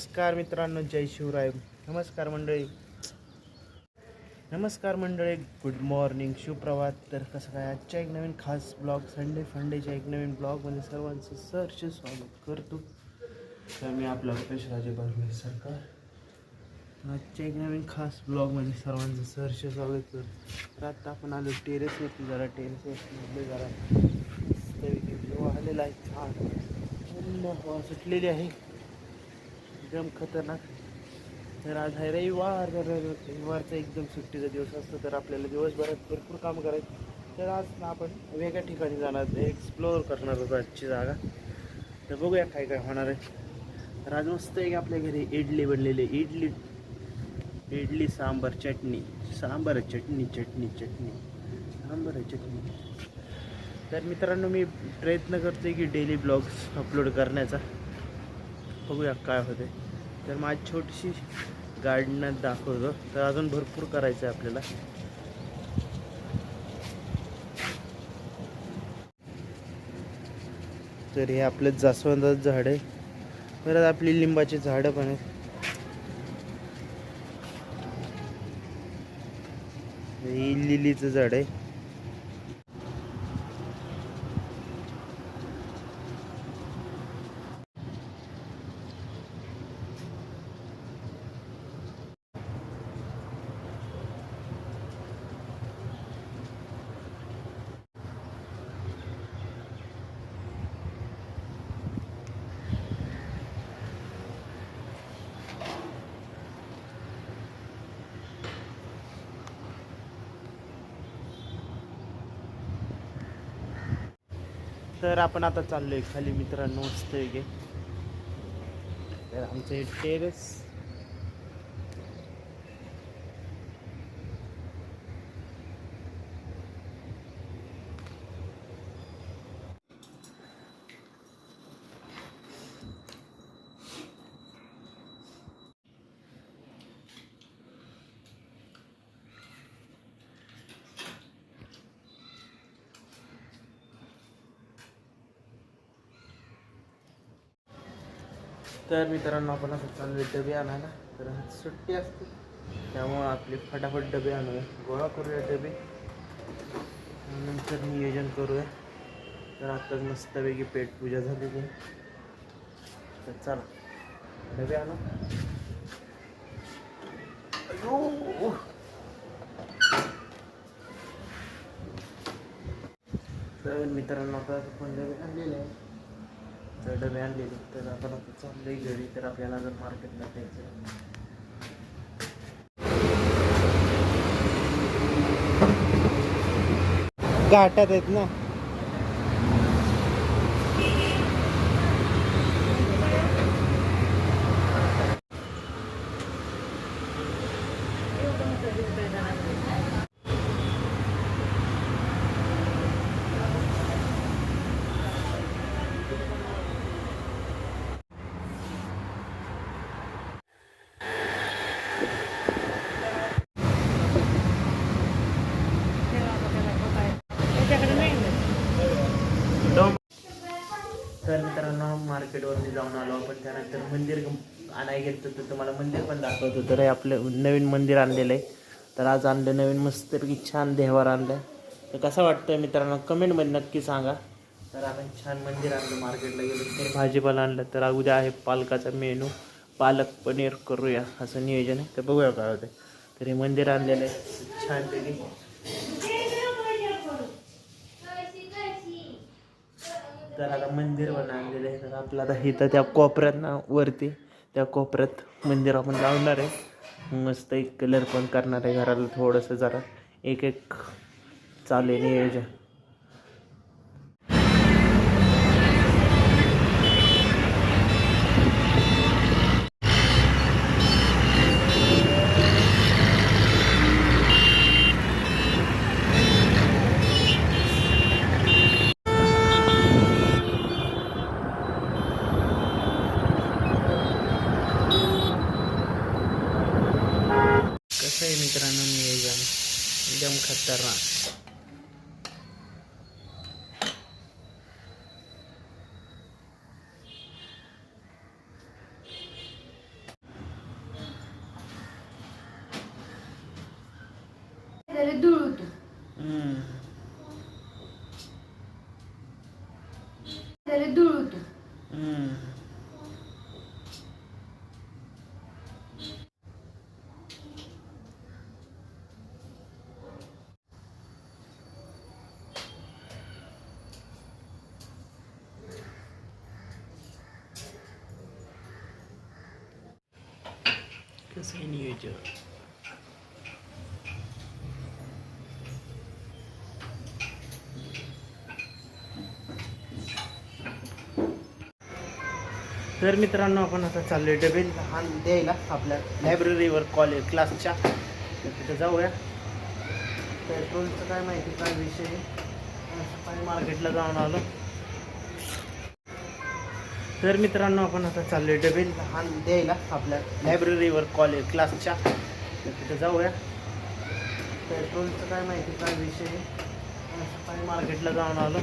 नमस्कार मित्रांनो जय शिवराय. नमस्कार मंडळी. नमस्कार मंडळी गुड मॉर्निंग सुप्रभात. तर कसं काय आजच्या एक नवीन खास ब्लॉग संडे फंडेच्या एक नवीन ब्लॉगमध्ये सर्वांचं सहर्ष स्वागत करतो. तर मी आपला रुपेश राजे बर्मे सरकार. आजच्या एक नवीन खास ब्लॉगमध्ये सर्वांचं सहर्ष स्वागत करतो. तर आता आपण आलो टेरेसवरती जरा टेरेसवरती जरा आलेला आहे. छान पूर्ण सुटलेली आहे. एकदम खतरनाक. तर आज आहे रविवार तर रविवारचा एकदम सुट्टीचा दिवस असतो तर आपल्याला दिवसभरात भरपूर काम करायचं. तर आज आपण वेगळ्या ठिकाणी जाणार एक्सप्लोअर करणार होतो आजची जागा. तर बघूया काय काय होणार आहे. तर आज मस्त आहे की आपल्या घरी इडली बनलेली आहे. इडली. इडली सांबार चटणी. सांबार चटणी चटणी चटणी. सांबार आहे चटणी. तर मित्रांनो मी प्रयत्न करते की डेली ब्लॉग्स अपलोड करण्याचा. बघूया काय होते तर माझी छोटीशी गार्डनात दाखवतो. तर अजून भरपूर करायचं आहे आपल्याला. तर हे आपलं जास्वंदाचं झाड आहे. परत आपली लिंबाची झाडं पण आहेत. ही लिलीचं झाड आहे. तर आपण आता चाललोय. खाली मित्रांनो मस्त गे. तर आमचं हे टेरेस तर मित्रांनो आपण आता डबे आणायला. तर सुट्टी असते. त्यामुळं आपले फटाफट डबे आणूया. गोळा करूया डबे. नंतर नियोजन करूया. तर आता मस्तपैकी पेट पूजा झालेली आहे. तर चला डबे आणू. तर मित्रांनो आता आपण डबे आणलेले आहे तर डबे आणलेले तर आपण आता चाललोय घरी तर आपल्याला जर मार्केटला जायचं घाटात आहेत ना? तर मित्रांनो मार्केटवरती जाऊन आलो आपण. त्यानंतर मंदिर आणायला गेलं तर तुम्हाला मंदिर पण दाखवतो तर हे आपलं नवीन मंदिर आणलेलं आहे. तर आज आणलं नवीन मस्तपैकी छान देवार आणलं तर कसं वाटतं मित्रांनो? कमेंटमध्ये नक्की सांगा. तर आपण छान मंदिर आणलं मार्केटला गेलो तर भाजीपाला आणलं. तर उद्या आहे पालकाचा मेनू. पालक पनीर करूया असं नियोजन आहे. तर बघूया काय होतं तर हे मंदिर आणलेलं आहे. छानपैकी तर आता मंदिर पण आणलेलं आहे. तर आपलं आता इथं त्या कोपऱ्यात ना वरती त्या कोपऱ्यात मंदिर आपण लावणार आहे. मस्त एक कलर पण करणार आहे घराला थोडंसं जरा. एक एक चालेल नियोजन. आहे मित्रांनो नियोजन एकदम खतरनाक धुळतो धूळ होतो कसं तर मित्रांनो आपण आता चाललोय डबे लहान द्यायला आपल्या लायब्ररीवर कॉलेज क्लासच्या तर तिथं जाऊया. पेट्रोलचं काय माहिती काय विषय आहे. सकाळी मार्केटला जाऊन आलो. तर मित्रांनो आपण आता चाललोय डबे लहान द्यायला आपल्या लायब्ररीवर कॉलेज क्लासच्या तर तिथं जाऊया. पेट्रोलचं काय माहिती काय विषय आहे. सकाळी मार्केटला जाऊन आलो.